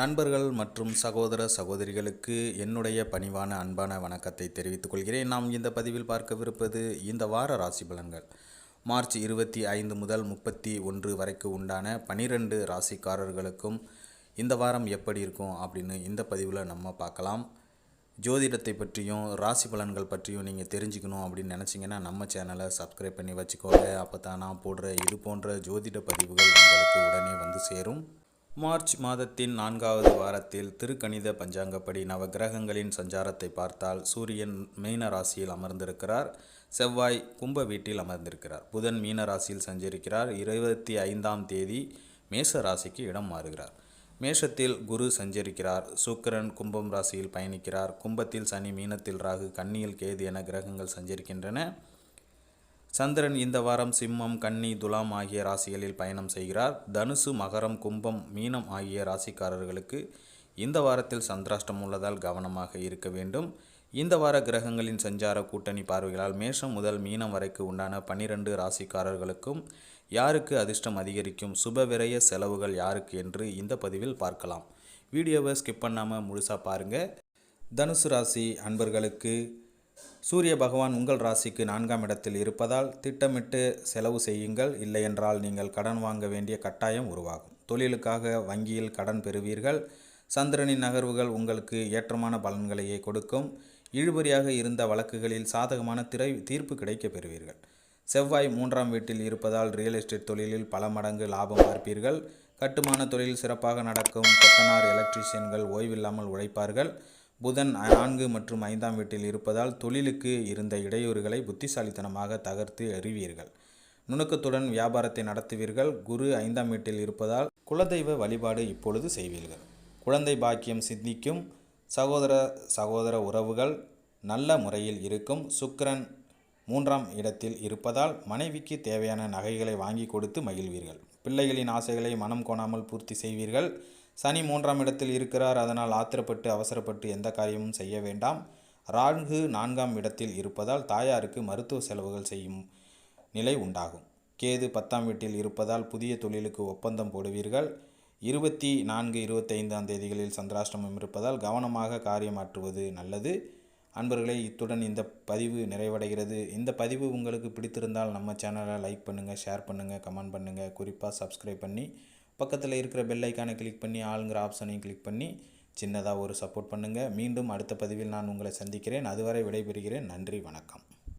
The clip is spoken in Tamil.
நண்பர்கள் மற்றும் சகோதர சகோதரிகளுக்கு என்னுடைய பணிவான அன்பான வணக்கத்தை தெரிவித்துக் கொள்கிறேன். நாம் இந்த பதிவில் பார்க்கவிருப்பது இந்த வார ராசி பலன்கள். மார்ச் இருபத்தி ஐந்து முதல் முப்பத்தி ஒன்று வரைக்கு உண்டான பனிரெண்டு ராசிக்காரர்களுக்கும் இந்த வாரம் எப்படி இருக்கும் அப்படின்னு இந்த பதிவில் நம்ம பார்க்கலாம். ஜோதிடத்தை பற்றியும் ராசி பலன்கள் பற்றியும் நீங்கள் தெரிஞ்சுக்கணும் அப்படின்னு நினச்சிங்கன்னா நம்ம சேனலை சப்ஸ்கிரைப் பண்ணி வச்சுக்கோங்க. அப்போ தான் நான் போடுற இது போன்ற ஜோதிட பதிவுகள் உங்களுக்கு உடனே வந்து சேரும். மார்ச் மாதத்தின் நான்காவது வாரத்தில் திருக்கணித பஞ்சாங்கப்படி நவகிரகங்களின் சஞ்சாரத்தை பார்த்தால் சூரியன் மீன ராசியில் அமர்ந்திருக்கிறார். செவ்வாய் கும்ப வீட்டில் அமர்ந்திருக்கிறார். புதன் மீன ராசியில் சஞ்சரிக்கிறார். இருபத்தி ஐந்தாம் தேதி மேஷ ராசிக்கு இடம் மாறுகிறார். மேஷத்தில் குரு சஞ்சரிக்கிறார். சுக்கிரன் கும்பம் ராசியில் பயணிக்கிறார். கும்பத்தில் சனி மீனத்தில் ராகு கன்னியில் கேது என கிரகங்கள் சஞ்சரிக்கின்றன. சந்திரன் இந்த வாரம் சிம்மம் கன்னி துலாம் ஆகிய ராசிகளில் பயணம் செய்கிறார். தனுசு மகரம் கும்பம் மீனம் ஆகிய ராசிக்காரர்களுக்கு இந்த வாரத்தில் சந்திராஷ்டம் உள்ளதால் கவனமாக இருக்க வேண்டும். இந்த வார கிரகங்களின் சஞ்சார கூட்டணி பார்வைகளால் மேஷம் முதல் மீனம் வரைக்கு உண்டான பனிரெண்டு ராசிக்காரர்களுக்கும் யாருக்கு அதிர்ஷ்டம் அதிகரிக்கும் சுப விரய செலவுகள் யாருக்கு என்று இந்த பதிவில் பார்க்கலாம். வீடியோவை ஸ்கிப் பண்ணாமல் முழுசாக பாருங்கள் தனுசு ராசி அன்பர்களுக்கு சூரிய பகவான் உங்கள் ராசிக்கு நான்காம் இடத்தில் இருப்பதால் திட்டமிட்டு செலவு செய்யுங்கள். இல்லையென்றால் நீங்கள் கடன் வாங்க வேண்டிய கட்டாயம் உருவாகும். தொழிலுக்காக வங்கியில் கடன் பெறுவீர்கள். சந்திரனின் நகர்வுகள் உங்களுக்கு ஏற்றமான பலன்களையே கொடுக்கும். இழுபறியாக இருந்த வழக்குகளில் சாதகமான திரை தீர்ப்பு கிடைக்க பெறுவீர்கள். செவ்வாய் மூன்றாம் வீட்டில் இருப்பதால் ரியல் எஸ்டேட் தொழிலில் பல மடங்கு லாபம் பார்ப்பீர்கள். கட்டுமான தொழில் சிறப்பாக நடக்கும். கொத்தனார் எலக்ட்ரீஷியன்கள் ஓய்வில்லாமல் உழைப்பார்கள். புதன் நான்கு மற்றும் ஐந்தாம் வீட்டில் இருப்பதால் தொழிலுக்கு இருந்த இடையூறுகளை புத்திசாலித்தனமாக தகர்த்து அறிவீர்கள். நுணுக்கத்துடன் வியாபாரத்தை நடத்துவீர்கள். குரு ஐந்தாம் வீட்டில் இருப்பதால் குலதெய்வ வழிபாடு இப்பொழுது செய்வீர்கள். குழந்தை பாக்கியம் சித்திக்கும் சகோதர சகோதர உறவுகள் நல்ல முறையில் இருக்கும். சுக்கரன் மூன்றாம் இடத்தில் இருப்பதால் மனைவிக்கு தேவையான நகைகளை வாங்கி கொடுத்து மகிழ்வீர்கள். பிள்ளைகளின் ஆசைகளை மனம் கோணாமல் பூர்த்தி செய்வீர்கள். சனி மூன்றாம் இடத்தில் இருக்கிறார் அதனால் ஆத்திரப்பட்டு அவசரப்பட்டு எந்த காரியமும் செய்ய வேண்டாம். ராகு நான்காம் இடத்தில் இருப்பதால் தாயாருக்கு மருத்துவ செலவுகள் செய்யும் நிலை உண்டாகும். கேது பத்தாம் வீட்டில் இருப்பதால் புதிய தொழிலுக்கு ஒப்பந்தம் போடுவீர்கள். இருபத்தி நான்கு இருபத்தைந்தாம் தேதிகளில் சந்திராஷ்டமம் இருப்பதால் கவனமாக காரியமாற்றுவது நல்லது. அன்பர்களே இத்துடன் இந்த பதிவு நிறைவடைகிறது. இந்த பதிவு உங்களுக்கு பிடித்திருந்தால் நம்ம சேனலை லைக் பண்ணுங்கள் ஷேர் பண்ணுங்கள் கமெண்ட் பண்ணுங்கள் குறிப்பாக சப்ஸ்கிரைப் பண்ணி பக்கத்தில் இருக்கிற பெல் ஐக்கானை கிளிக் பண்ணி ஆளுங்கிற ஆப்ஷனையும் கிளிக் பண்ணி சின்னதாக ஒரு சப்போர்ட் பண்ணுங்கள் மீண்டும் அடுத்த பதிவில் நான் உங்களை சந்திக்கிறேன். அதுவரை விடைபெறுகிறேன். நன்றி வணக்கம்.